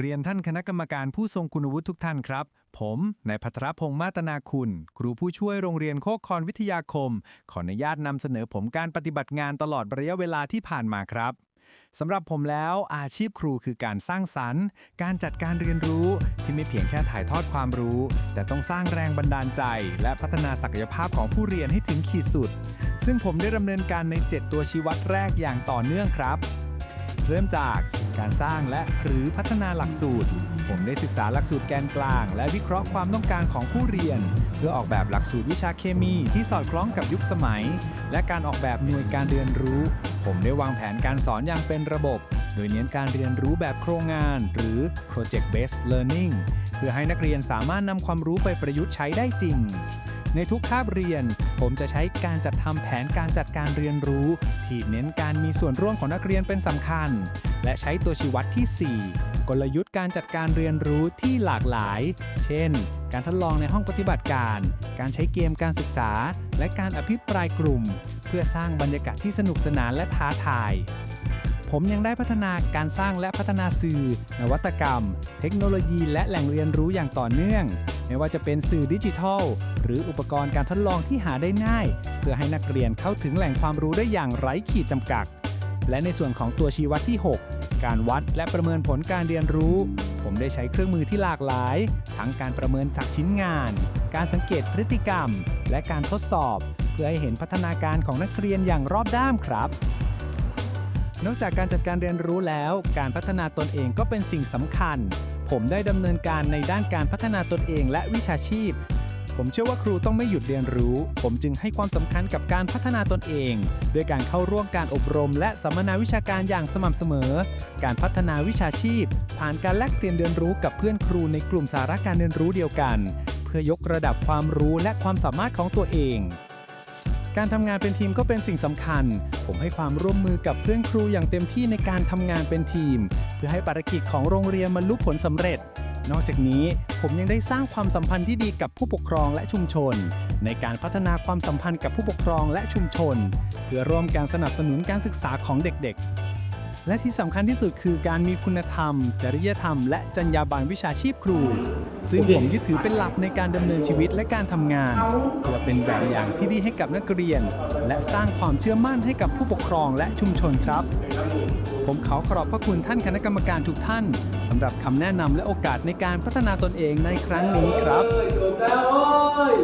เรียนท่านคณะกรรมการผู้ทรงคุณวุฒิทุกท่านครับ ผมนายพัทรพงษ์มาตนาคุณ ครูผู้ช่วยโรงเรียนโคกคอนวิทยาคม ขออนุญาตนำเสนอผมการปฏิบัติงานตลอดระยะเวลาที่ผ่านมาครับสำหรับผมแล้วอาชีพครูคือการสร้างสรรค์ การจัดการเรียนรู้ที่ไม่เพียงแค่ถ่ายทอดความรู้ แต่ต้องสร้างแรงบันดาลใจ และพัฒนาศักยภาพของผู้เรียนให้ถึงขีดสุด ซึ่งผมได้ดำเนินการใน 7 ตัวชี้วัดแรกอย่างต่อเนื่องครับ เริ่มจาก การสร้างและหรือพัฒนาหลักสูตร ผมได้ศึกษาหลักสูตรแกนกลาง และวิเคราะห์ความต้องการของผู้เรียน เพื่อออกแบบหลักสูตรวิชาเคมีที่สอดคล้องกับยุคสมัย และการออกแบบหน่วยการเรียนรู้ ผมได้วางแผนการสอนอย่างเป็นระบบ โดยเน้นการเรียนรู้แบบโครงงาน หรือ project based learning เพื่อให้นักเรียนสามารถนำความรู้ไปประยุกต์ใช้ได้จริง ในทุกคาบเรียน ผมจะใช้การจัดทำแผนการจัดการเรียนรู้ ที่เน้นการมีส่วนร่วมของนักเรียนเป็นสำคัญ และใช้ตัวชี้วัดที่ 4 กลยุทธ์การจัดการเรียนรู้ที่หลากหลาย เช่น การทดลองในห้องปฏิบัติการ การใช้เกมการศึกษา และการอภิปรายกลุ่ม เพื่อสร้างบรรยากาศที่สนุกสนานและท้าทายผมยังได้พัฒนาการสร้างและพัฒนาสื่อ นวัตกรรม เทคโนโลยี และแหล่งเรียนรู้อย่างต่อเนื่อง ไม่ว่าจะเป็นสื่อดิจิทัล หรืออุปกรณ์การทดลองที่หาได้ง่าย เพื่อให้นักเรียนเข้าถึงแหล่งความรู้ได้อย่างไร้ขีดจำกัด และในส่วนของตัวชี้วัดที่ 6 การวัดและประเมินผลการเรียนรู้ ผมได้ใช้เครื่องมือที่หลากหลาย ทั้งการประเมินจากชิ้นงาน การสังเกตพฤติกรรม และการทดสอบ เพื่อให้เห็นพัฒนาการของนักเรียนอย่างรอบด้านครับนอกจากการจัดการเรียนรู้แล้ว การพัฒนาตนเองก็เป็นสิ่งสำคัญ ผมได้ดำเนินการในด้านการพัฒนาตนเองและวิชาชีพ ผมเชื่อว่าครูต้องไม่หยุดเรียนรู้ ผมจึงให้ความสำคัญกับการพัฒนาตนเองด้วยการเข้าร่วมการอบรม และสัมมนาวิชาการอย่างสม่ำเสมอ การพัฒนาวิชาชีพ ผ่านการแลกเปลี่ยนเรียนรู้กับเพื่อนครูในกลุ่มสาระการเรียนรู้เดียวกัน เพื่อยกระดับความรู้และความสามารถของตัวเอง การทำงานเป็นทีมก็เป็นสิ่งสำคัญ ผมให้ความร่วมมือกับเพื่อนครูอย่างเต็มที่ในการทำงานเป็นทีม เพื่อให้ภารกิจของโรงเรียนบรรลุผลสำเร็จ นอกจากนี้ผมยังได้สร้างความสัมพันธ์ที่ดีกับผู้ปกครองและชุมชน ในการพัฒนาความสัมพันธ์กับผู้ปกครองและชุมชน เพื่อร่วมการสนับสนุนการศึกษาของเด็กๆ และที่สำคัญที่สุดคือการมีคุณธรรม จริยธรรม และจรรยาบรรณวิชาชีพครู ซึ่งผมยึดถือเป็นหลักในการดำเนินชีวิตและการทำงาน เพื่อเป็นแบบอย่างที่ดีให้กับนักเรียน และสร้างความเชื่อมั่นให้กับผู้ปกครองและชุมชนครับ ผมขอขอบพระคุณท่านคณะกรรมการทุกท่านสำหรับคำแนะนำและโอกาสในการพัฒนาตนเองในครั้งนี้ครับจบแล้วโอ้ย